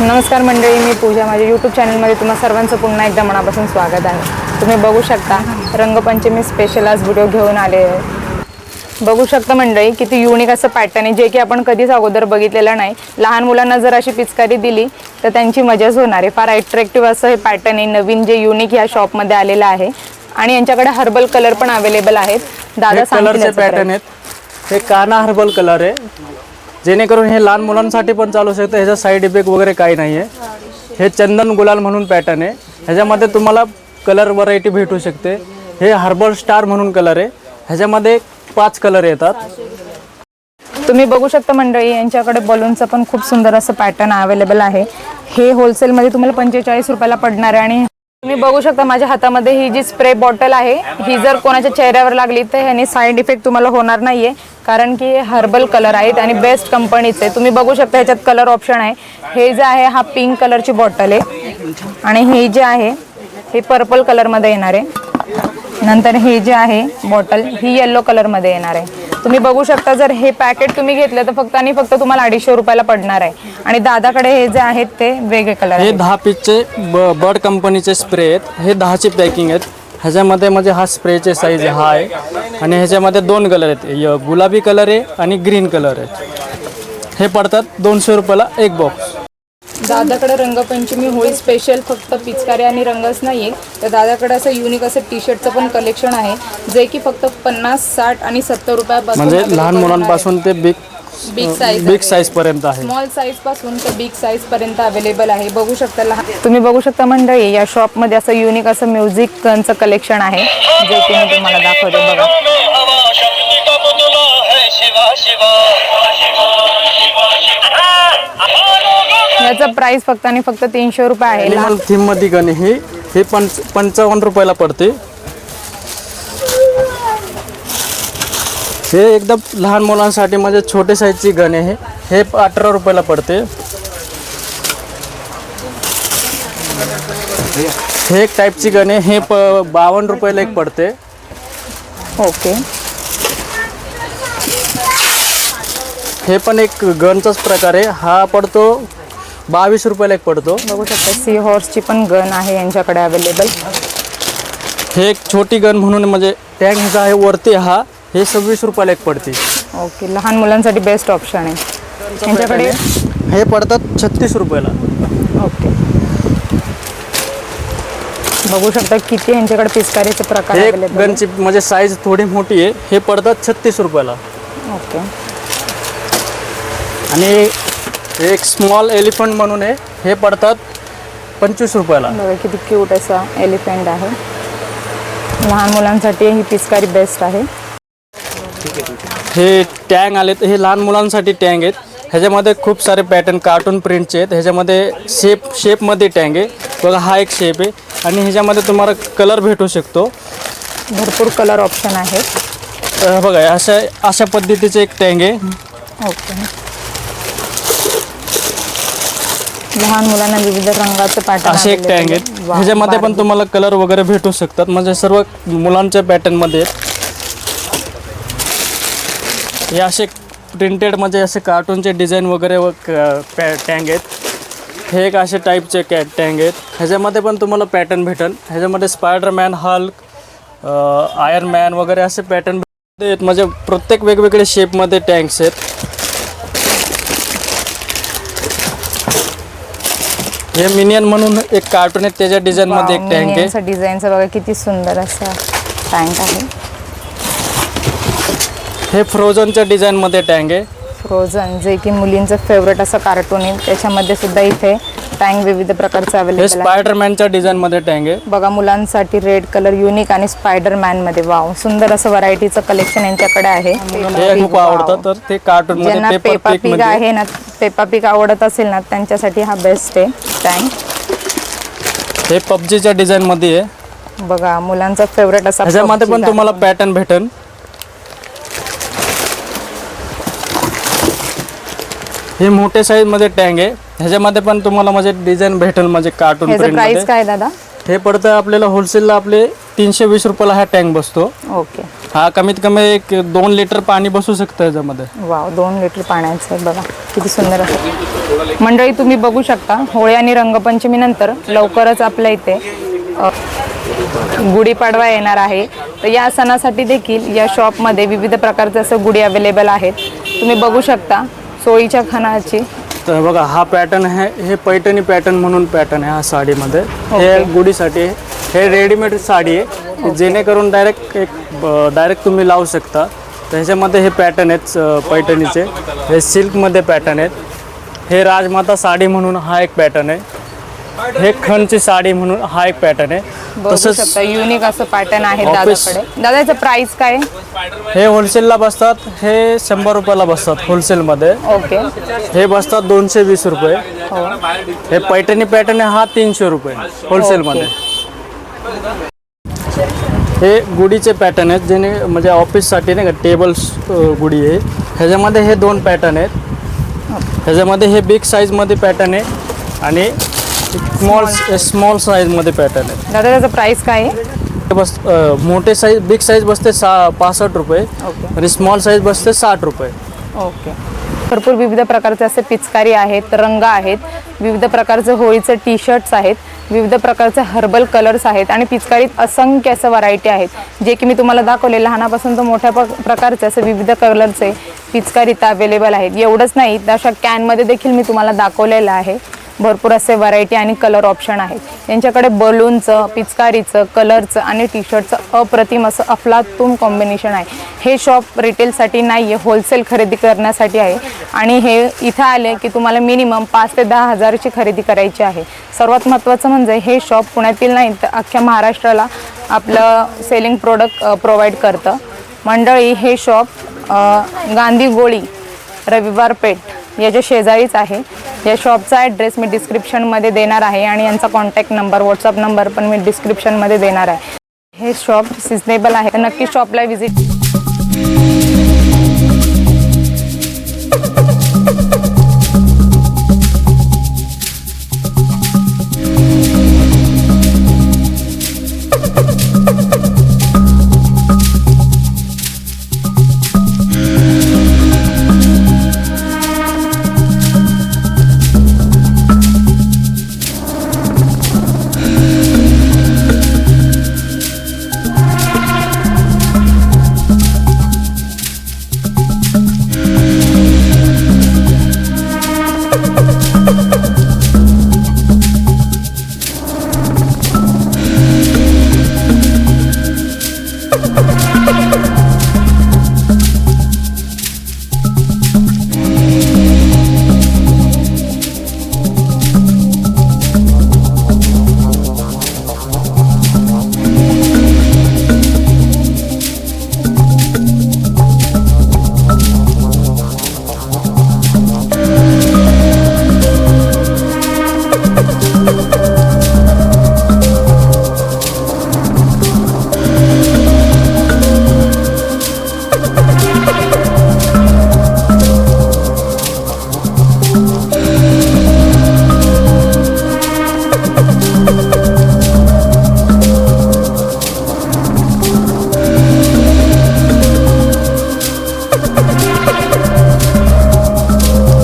नमस्कार मंडळी मी पूजा. माझ्या यूट्यूब चॅनलमध्ये तुम्हा सर्वांचं पुन्हा एकदा मनापासून स्वागत आहे. तुम्ही बघू शकता रंगपंचमी स्पेशल आज व्हिडिओ घेऊन आले आहे. बघू शकता मंडळी किती युनिक असं पॅटर्न आहे जे की आपण कधीच अगोदर बघितलेलं नाही. लहान मुलांना जर अशी पिचकारी दिली तर त्यांची मजाच होणार आहे. फार अट्रॅक्टिव्ह असं हे पॅटर्न आहे. नवीन जे युनिक या शॉपमध्ये आलेलं आहे. आणि यांच्याकडे हर्बल कलर पण अवेलेबल आहेत. दादा सांगतील पॅटर्न. आहेत हे काना हर्बल कलर आहे. जेणेकरून हे लहान मुलांसाठी पण चालू शकतं ह्याचा साईड इफेक्ट वगैरे काही नाही आहे. हे चंदन गुलाल म्हणून पॅटर्न आहे. ह्याच्यामध्ये तुम्हाला कलर व्हरायटी भेटू शकते. हे हर्बल स्टार म्हणून कलर आहे. ह्याच्यामध्ये पाच कलर येतात. तुम्ही बघू शकता मंडळी यांच्याकडे बलूनचं पण खूप सुंदर असं पॅटर्न अवेलेबल आहे. हे होलसेलमध्ये तुम्हाला पंचेचाळीस रुपयाला पडणार आहे आणि तुम्ही बघू शकता माझ्या हातामध्ये ही जी स्प्रे बॉटल आहे ही जर कोणाच्या चेहऱ्यावर लागली तर ह्याने साईड इफेक्ट तुम्हाला होणार नाहीये. कारण की हे हर्बल कलर आहेत आणि बेस्ट कंपनीचे तुम्ही बघू शकता ह्याच्यात कलर ऑप्शन आहे. हे जे आहे हा पिंक कलरची बॉटल आहे. आणि हे जे आहे हे पर्पल कलरमध्ये येणार आहे. नंतर हे जे आहे बॉटल ही येल्लो कलरमध्ये येणार आहे. तुम्ही बघू शकता जर हे पॅकेट तुम्ही घेतलं तर फक्त आणि फक्त तुम्हाला अडीचशे रुपयाला पडणार आहे. आणि दादाकडे हे जे आहेत ते वेगळे कलर हे आहेत. दहा पीसचे ब बर्ड कंपनीचे स्प्रे आहेत. हे दहाची पॅकिंग आहेत. ह्याच्यामध्ये म्हणजे हा स्प्रेचे साईज हा आहे. आणि ह्याच्यामध्ये दोन कलर आहेत. य- गुलाबी कलर आहे आणि ग्रीन कलर आहे. हे पडतात दोनशे रुपयाला एक बॉक्स दादाकडे रंगपंचमी होळी स्पेशल फक्त पिचकारी आणि रंगच नाहीये. तर दादाकडे असं युनिक असं टी शर्टचं पण कलेक्शन आहे जे की फक्त पन्नास साठ आणि सत्तर रुपयापासून म्हणजे लहान आहे. मुलांपासून ते big big size big size पर्यंत आहे. स्मॉल साईजपासून तर बिग साईज पर्यंत अवेलेबल आहे. बघू शकता लहान तुम्ही बघू शकता मंडळी या शॉपमध्ये असं युनिक असं म्युझिक कलेक्शन आहे जे की मी तुम्हाला दाखवते. बघा. याचं प्राइस फक्त आणि फक्त तीनशे रुपये आहे. थीममध्ये गणे हे हे पंच पंचावन्न रुपयाला पडते. हे एकदम लहान मुलांसाठी म्हणजे छोटे साईजची गण आहे. हे अठरा रुपयाला पडते. हे एक टाईपची गण हे प बावन्न रुपयाला एक पडते. ओके. हे पण एक गनचाच प्रकार आहे. हा पडतो बावीस रुपयाला एक पडतो. बघू शकता सी हॉर्सची पण गन आहे यांच्याकडे अवेलेबल हे एक छोटी गन म्हणून म्हणजे टँक ह्याचा आहे वरती हा. हे सव्वीस रुपयाला एक पडते. ओके लहान मुलांसाठी बेस्ट ऑप्शन आहे. यांच्याकडे? हे पडतात छत्तीस रुपयाला. ओके. बघू शकता किती यांच्याकडे पिचकारीचे प्रकार हे गनची म्हणजे साईज थोडी मोठी आहे. हे पडतात छत्तीस रुपयाला. ओके. आणि एक स्मॉल एलिफंट म्हणून आहे. हे पडतात पंचवीस रुपयाला. बघा किती क्यूट असा एलिफंट आहे. लहान मुलांसाठी ही पिचकारी बेस्ट आहे. हे टँग आलेत हे लहान मुलांसाठी टँग आहेत. ह्याच्यामध्ये खूप सारे पॅटर्न कार्टून प्रिंटचे आहेत. ह्याच्यामध्ये शेप शेपमध्ये टँग आहे. बघा हा एक शेप आहे. आणि ह्याच्यामध्ये तुम्हाला कलर भेटू शकतो. भरपूर कलर ऑप्शन आहेत. बघा अशा अशा पद्धतीचे एक टँग आहे. ओके. लहान मुलांना विविध रंगाचे पॅटर्न असे एक टँग आहेत. ह्याच्यामध्ये पण तुम्हाला कलर वगैरे भेटू शकतात. म्हणजे सर्व मुलांच्या पॅटर्नमध्ये आहेत. हे असे प्रिंटेड म्हणजे असे कार्टूनचे डिझाईन वगैरे व पॅ टँग आहेत. हे एक असे टाईपचे कॅ टँग आहेत. ह्याच्यामध्ये पण तुम्हाला पॅटर्न भेटेल. ह्याच्यामध्ये स्पायडरमॅन हल्क आयर्न मॅन वगैरे असे पॅटर्न आहेत. म्हणजे प्रत्येक वेगवेगळे शेपमध्ये टँक्स आहेत. हे मिनियन म्हणून एक कार्टून आहे. त्याच्या डिझाईनमध्ये एक टँक आहे. डिझाईनचं बघा किती सुंदर असा टँक आहे. हे फ्रोझनच्या डिझाईनमध्ये टँक आहे. फ्रोझन जे की मुलींचं फेवरेट असं कार्टून आहे. त्याच्यामध्ये सुद्धा इथे टँक विविध प्रकारचे हे अवेलेबल आहे स्पायडरमॅनच्या डिझाईनमध्ये टँक आहे. बघा मुलांसाठी रेड कलर युनिक आणि स्पायडरमॅनमध्ये. वाव सुंदर असं व्हरायटीचं कलेक्शन यांच्याकडे आहे. हे खूप आवडतं तर ते कार्टून ज्यांना मध्ये पेपर पेपा पिक पिगमध्ये आहे ना पेपा पिग आवडत असेल ना त्यांच्यासाठी हा बेस्ट आहे. टँक हे पबजीच्या डिझाईनमध्ये आहे. बघा मुलांचा फेवरेट असा ह्याच्यामध्ये पण तुम्हाला पॅटर्न भेटेल. हे मोठे साईजमध्ये टँक आहे. ह्याच्यामध्ये पण तुम्हाला म्हणजे डिझाईन भेटेल म्हणजे कार्टून ह्याचं प्राइस काय दादा? हे पडतं आपल्याला होलसेलला आपले तीनशे वीस रुपयाला हा टँक बसतो. ओके. हा कमीत कमी एक दोन लिटर पाणी बसू शकतं याच्यामध्ये वाव दोन लिटर पाण्याचं आहे बघा किती सुंदर असं मंडळी तुम्ही बघू शकता होळी आणि रंगपंचमीनंतर लवकरच आपल्या इथे अ, गुढीपाडवा येणार आहे. तर या सणासाठी देखील या शॉपमध्ये विविध प्रकारचे असं गुढी अवेलेबल आहेत. तुम्ही बघू शकता सोळीच्या खानाची तर बघा हा पॅटर्न आहे हे पैठणी पॅटर्न म्हणून पॅटर्न आहे हा साडीमध्ये. हे गुढीसाठी आहे. हे रेडीमेड साडी आहे जेणेकरून डायरेक्ट एक डायरेक्ट तुम्ही लावू शकता. तर ह्याच्यामध्ये हे पॅटर्न आहेत पैठणीचे. हे सिल्कमध्ये पॅटर्न आहेत. हे राजमाता साडी म्हणून हा एक पॅटर्न आहे. हे खणची साडी म्हणून हा एक पॅटर्न आहे. बघू शकता. युनिक असं पॅटर्न आहे Office. दादाकडे. दादाचं प्राइस काय? हे होलसेलला बसतात. हे शंभर रुपयाला बसतात होलसेलमध्ये ओके हे बसतात दोनशे वीस रुपये. हो. हे पैठणी पॅटर्न आहे हा तीनशे रुपये होलसेलमध्ये हे गुढीचे पॅटर्न आहेत जेणे म्हणजे ऑफिससाठी नाही का टेबल्स गुढी आहे. ह्याच्यामध्ये हे दोन पॅटर्न आहेत. ह्याच्यामध्ये हे बिग साईजमध्ये पॅटर्न आहे. आणि स्मॉल स्मॉल साईजमध्ये पॅटर्न आहे. दादा त्याचं प्राइस काय आहे? बस अ, मोठे साईज बिग साईज बसते सा पासष्ट रुपये ओके आणि स्मॉल साईज बसते साठ रुपये. ओके भरपूर विविध प्रकारचे असे पिचकारी आहेत रंग आहेत विविध प्रकारचे होळीचे टी शर्ट्स आहेत विविध प्रकारचे हर्बल कलर्स आहेत आणि पिचकारीत असंख्य असं व्हरायटी आहेत. जे की मी तुम्हाला दाखवले लहानापासून तर मोठ्या प- प्रकारचे असे विविध कलरचे पिचकारी इथं अवेलेबल आहेत. एवढंच नाही तर अशा कॅनमध्ये देखील मी तुम्हाला दाखवलेलं आहे. भरपूर असे व्हरायटी आणि कलर ऑप्शन आहेत. यांच्याकडे बलूनचं पिचकारीचं कलरचं आणि टी शर्टचं अप्रतिम असं अफलातून कॉम्बिनेशन आहे. हे शॉप रिटेलसाठी नाही आहे होलसेल खरेदी करण्यासाठी आहे. आणि हे इथं आले की तुम्हाला मिनिमम पाच ते दहा हजारची खरेदी करायची आहे. सर्वात महत्त्वाचं म्हणजे हे शॉप पुण्यातील नाही तर अख्ख्या महाराष्ट्राला आपलं सेलिंग प्रोडक्ट प्रोव्हाइड करतं. मंडळी हे शॉप गांधी गोळी रविवार पेठ याच्या शेजारीच आहे. या शॉपचा ॲड्रेस मी डिस्क्रिप्शनमध्ये देणार आहे आणि यांचा कॉन्टॅक्ट नंबर व्हॉट्सअप नंबर पण मी डिस्क्रिप्शनमध्ये देणार आहे. हे शॉप सिजनेबल आहे. नक्की शॉपला व्हिजिट